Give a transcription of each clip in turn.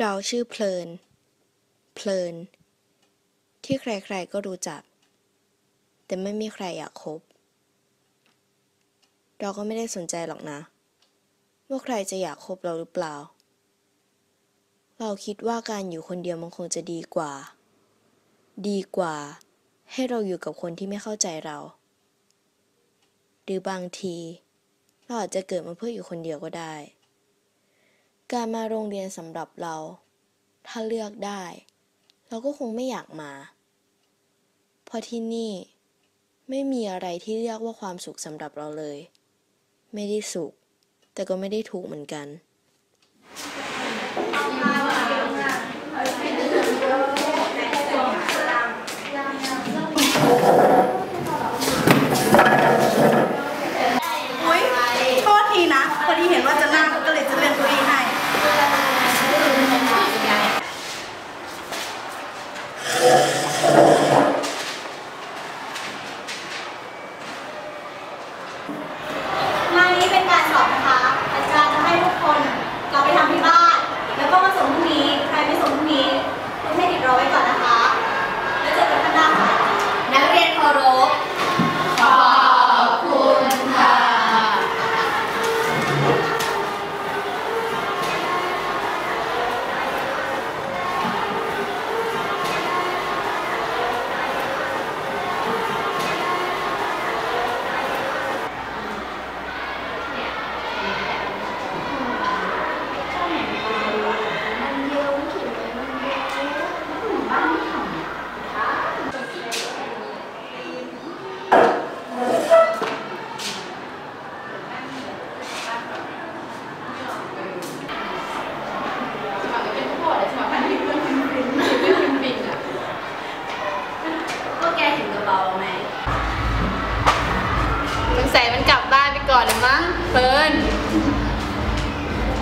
เราชื่อเพลิน เพลิน ที่ใครๆก็รู้จัก แต่ไม่มีใครอยากคบ เราก็ไม่ได้สนใจหรอกนะ ว่าใครจะอยากคบเราหรือเปล่า เราคิดว่าการอยู่คนเดียวมันคงจะดีกว่า ดีกว่า ให้เราอยู่กับคนที่ไม่เข้าใจเรา หรือบางที เราอาจจะเกิดมาเพื่ออยู่คนเดียวก็ได้ การมาโรงเรียนสำหรับเรา ถ้าเลือกได้ เราก็คงไม่อยากมา เพราะที่นี่ไม่มีอะไรที่เรียกว่าความสุขสำหรับเราเลย ไม่ได้สุข แต่ก็ไม่ได้ทุกข์เหมือนกัน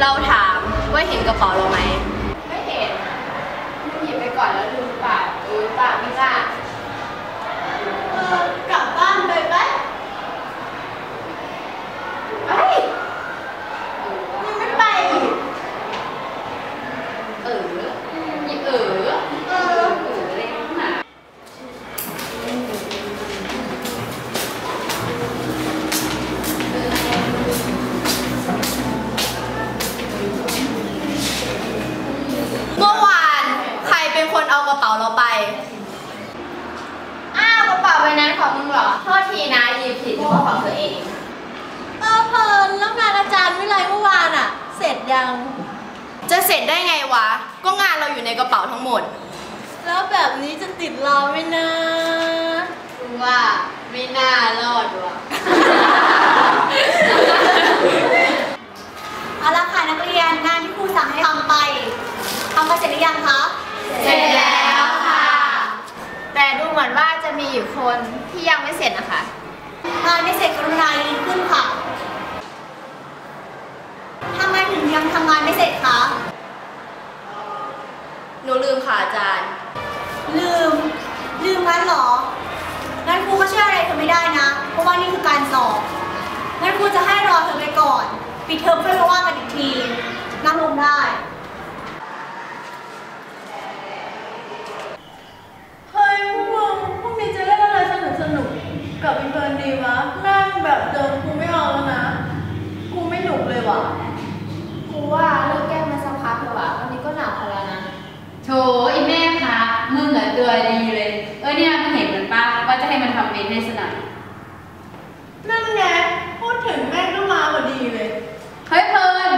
เราถามว่าเห็นกระเป๋าเราไหมไม่เห็นมึงหยิบไปก่อนแล้วดูปากดูปากไม่กล้าบ ของมึงเหรอ โทษทีนะหยิบผิดเพราะว่าของเธอเอง เออเพลินแล้วงานอาจารย์วิไลเมื่อวานอะเสร็จยัง จะเสร็จได้ไงวะ ก็งานเราอยู่ในกระเป๋าทั้งหมด แล้วแบบนี้จะติดเราไหมนะมึงว่าไม่น่ารอดว่ะ เอาละค่ะนักเรียนงานที่ครูสั่งให้ทำไปทำไปเสร็จหรือยังคะ เสร็จแล้วค่ะ แต่ดูเหมือนว่าจะมีอยู่คนที่ยังไม่เสร็จนะคะ งานไม่เสร็จกรุณายืนขึ้นค่ะทำไมถึงยังทำงานไม่เสร็จคะ หนูลืมค่ะอาจารย์ ลืม ลืมงั้นเหรอ งั้นครูก็เชื่ออะไรเธอไม่ได้นะ เพราะว่านี่คือการสอบ งั้นครูจะให้รอเธอไปก่อน ปิดเทอมค่อยมาว่ากันอีกที นั่งลงได้ เฮ้ยพวกมึงพรุ่งนี้จะเล่นอะไรสนุกสนุกๆกับอีเฟิร์นดีวะนั่งแบบเดิมกูไม่เอาแล้วนะ กูไม่หนุกเลยว่ะ กูว่าเลิกแก้มาสักพักเถอะว่ะวันนี้ก็หนักพอแล้วนะ โถอีแม่คะมึงเหรอตัวดีเลย เออเนี่ยมึงเห็นมันปะว่าจะให้มันทำเมนให้สนับ นั่นไง พูดถึงแม่งก็มาพอดีเลย เฮ้ยเพลิน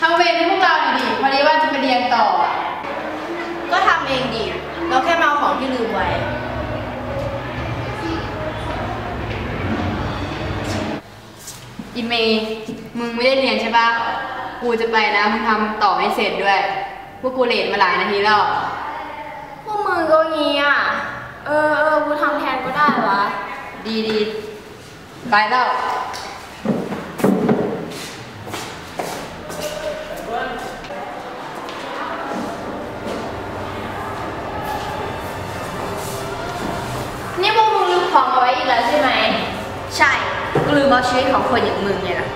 ทำเวรให้พวกเราหน่อยดิพอดีว่าจะไปเรียนต่ออะ ก็ทำเองดิ เราแค่มาเอาของที่ลืมไว้ อีเมย์มึงไม่ได้เรียนใช่ปะกู จะไปนะมึงทำต่อให้เสร็จด้วย พวกกูเลทมาหลายนาทีแล้ว พวกมึงก็งี้อะ เออเออกูทำแทนก็ได้วะ ดีดีไปแล้วนี่พวกมึงลืมของเอาไว้อีกแล้วใช่ไหม ใช่ กูลืมเอาชีวิตของคนอย่างมึงไงล่ะ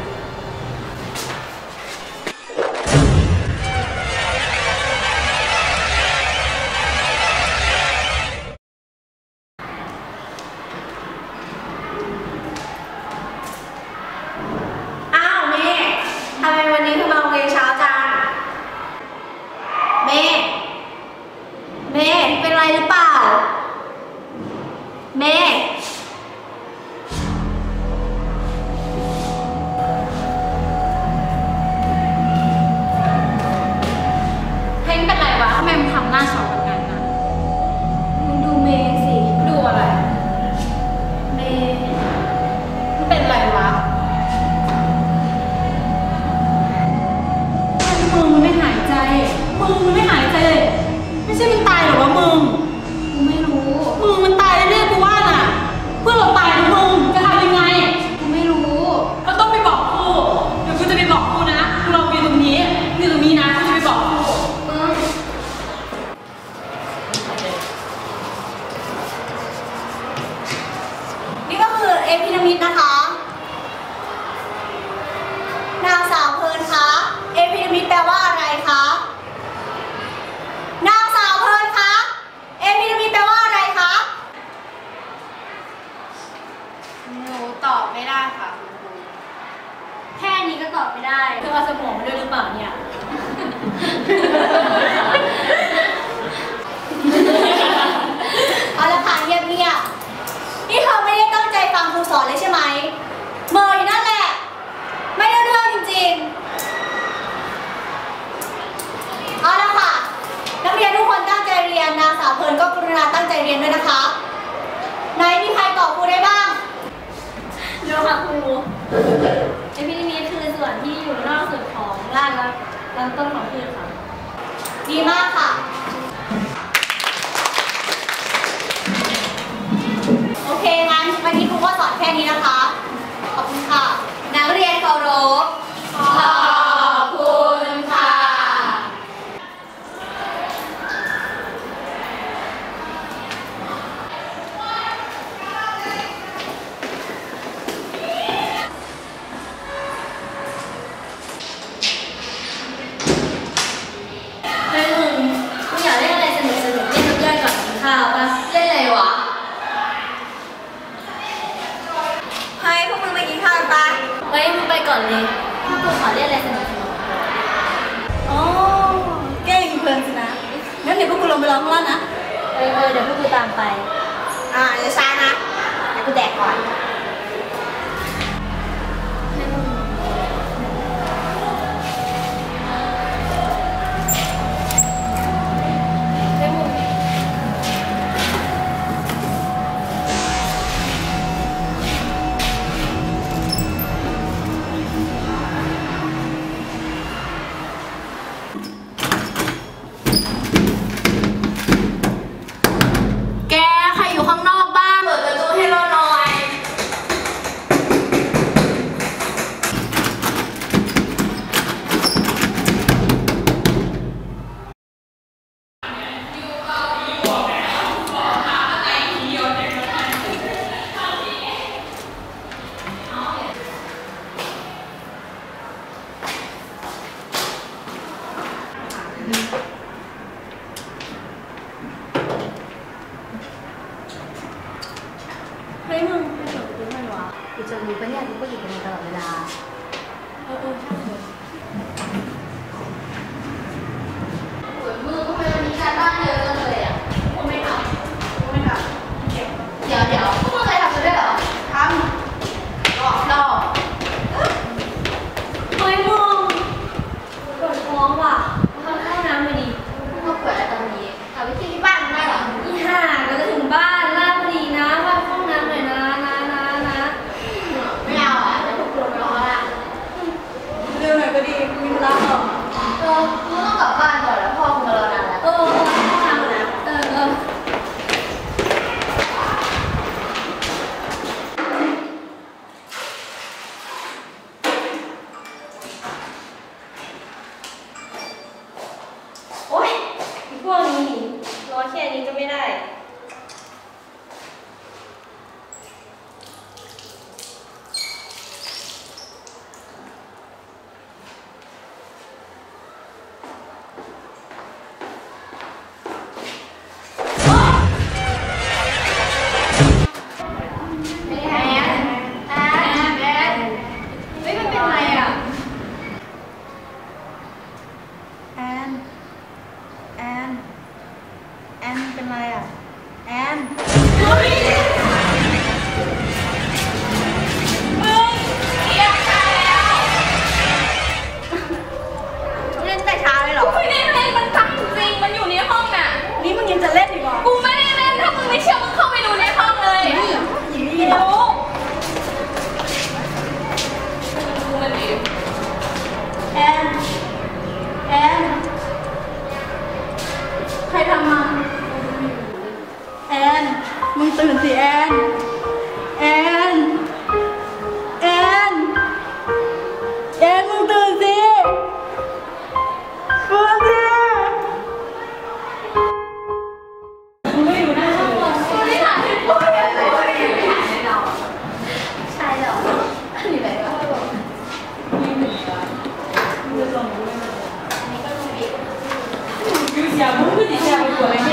เพลินก็กรุณาตั้งใจเรียนด้วยนะคะไหนมีใครตอบครูได้บ้างเดี๋ยวค่ะครูเอพินิมิคือส่วนที่อยู่นอกสุดของรากและลำต้นของพืชค่ะ ดีมากค่ะ โอเคงั้นวันนี้ครูก็สอนแค่นี้นะคะ ขอบคุณค่ะ นักเรียนเคารพ ก่อนเลยข้าตัวขอเรียกอะไรสนุกสนุกอ๋อเก่งเพลินสินะ งั้นเดี๋ยวพวกกูลงไปรอข้างล่างนะ เออเดี๋ยวพวกกูตามไป อ่าอดี๋ยวช้านะ เดี๋ยวกูแดกก่อน แค่นี้ก็ไม่ได้ siamo, comunque diciamo come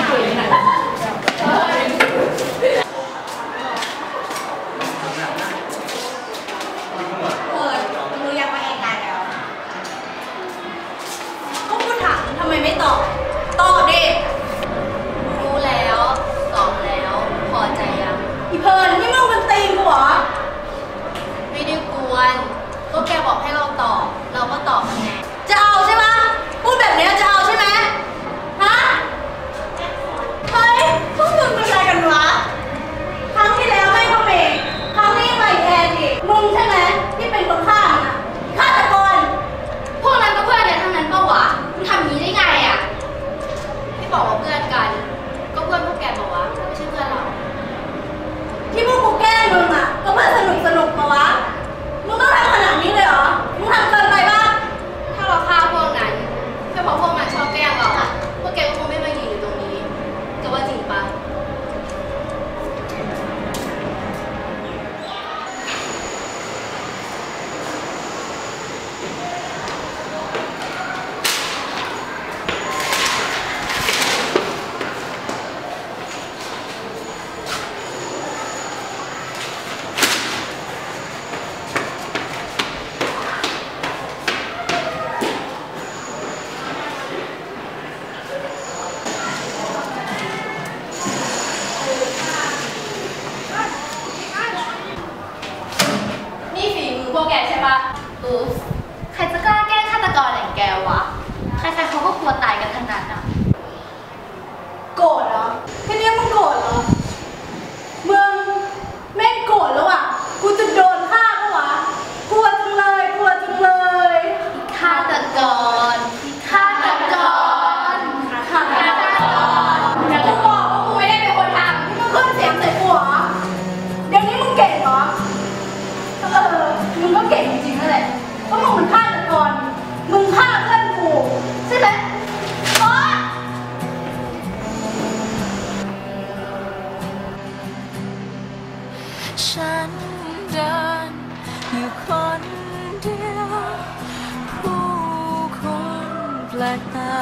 ตา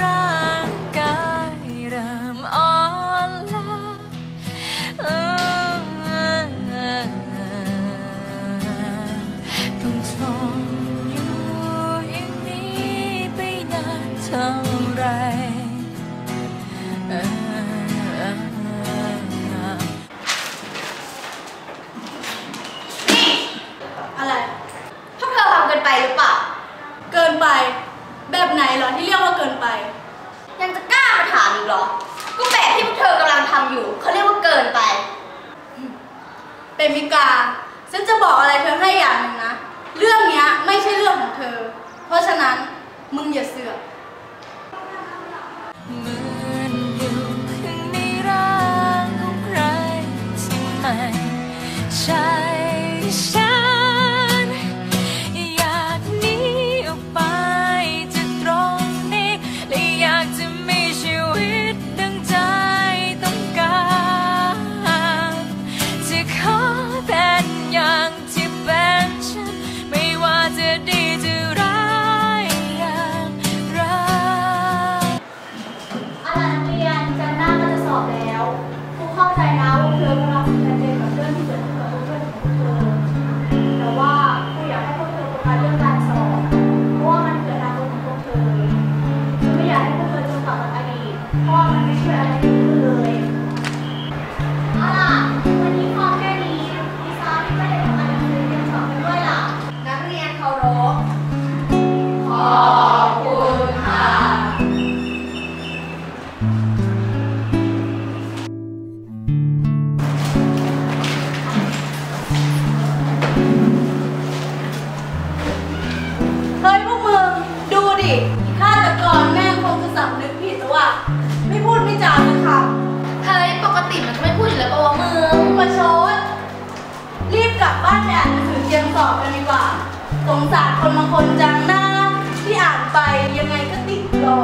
ร่างกายเริ่มอ่อนล้าต้องทนอยู่อย่างนี้ไปนานเท่า แบบไหนเหรอที่เรียกว่าเกินไป ยังจะกล้ามาถามอีกเหรอ ก็แบบที่พวกเธอกำลังทำอยู่เขาเรียกว่าเกินไป เป็มิกา ฉันจะบอกอะไรเธอให้อย่างหนึ่งนะ เรื่องเนี้ยไม่ใช่เรื่องของเธอ เพราะฉะนั้นมึงอย่าเสือก ฆาแต่ก่อนแม่คงจะสัำนึกผิดแล้วอะไม่พูดไม่จาเลยค่ะเฮ้ยปกติมันก็ไม่พูดอยู่แล้วปะวะมึงมาชด รีบกลับบ้านไปอ่านหนังสือเตรียมสอบกันดีกว่า สงสารคนบางคนจังหน้าที่อ่านไปยังไงก็ติดรอ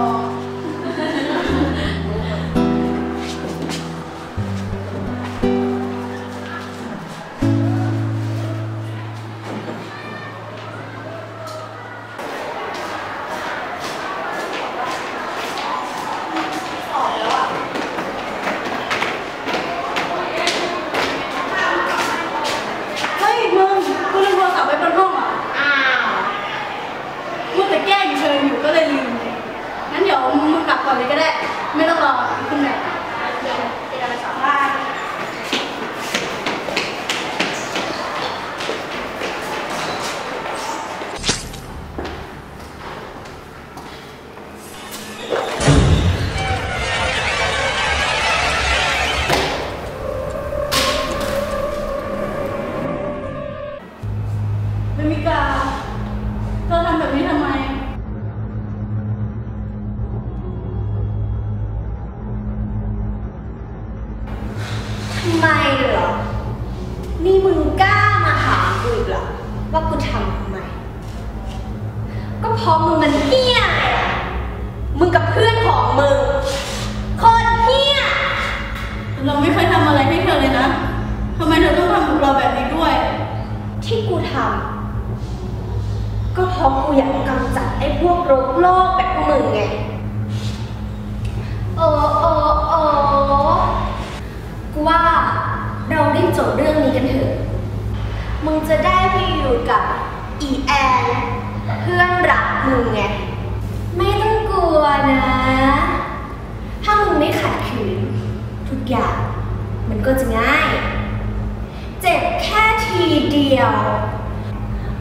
Saka. ทำก็เพราะกูอยากกำจัดไอ้พวกโรคโลกแบบมึงไงโอ้โอ้โอ้กูว่าเราเร่งจบเรื่องนี้กันเถอะ มึงจะได้ไปอยู่กับอีแอนเพื่อนรักมึงไง ไม่ต้องกลัวนะ ถ้ามึงไม่ขัดขืน ทุกอย่างมันก็จะง่าย เจ็บแค่ทีเดียว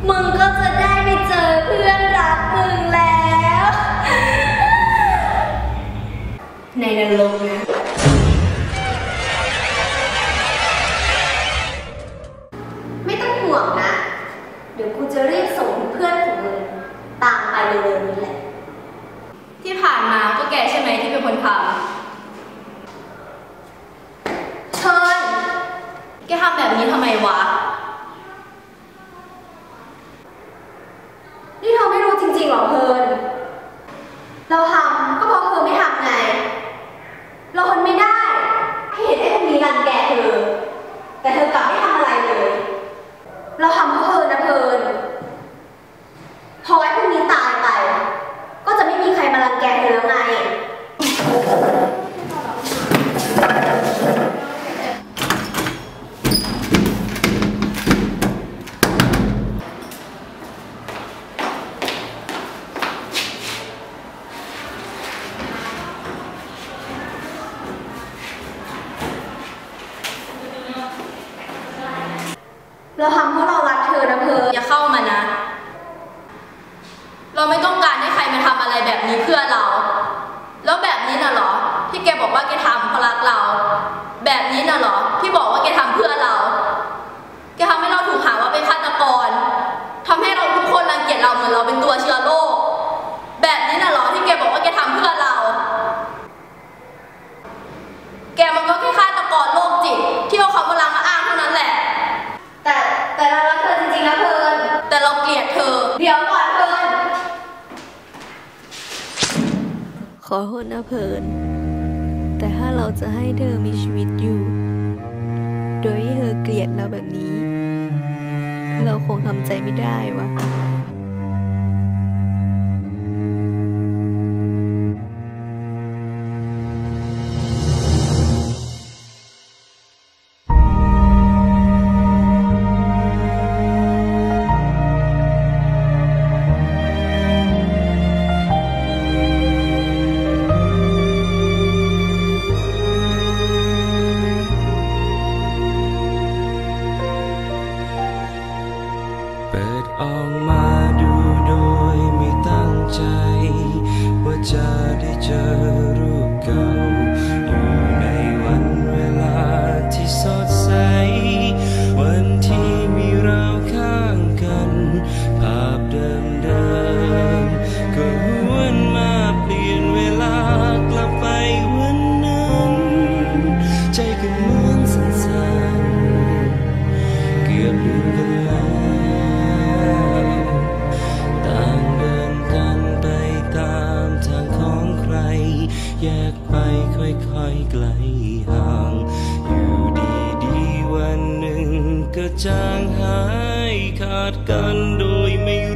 มึงก็จะได้ไปเจอเพื่อนรักมึงแล้ว ในนรกนะ อโทษนะเพิน แต่ถ้าเราจะให้เธอมีชีวิตอยู่ โดยให้เธอเกลียดเราแบบนี้ เราคงทำใจไม่ได้วะ่ะ แยกไปค่อยๆไกลห่าง อยู่ดีๆวันหนึ่งก็จางหายขาดกันโดยไม่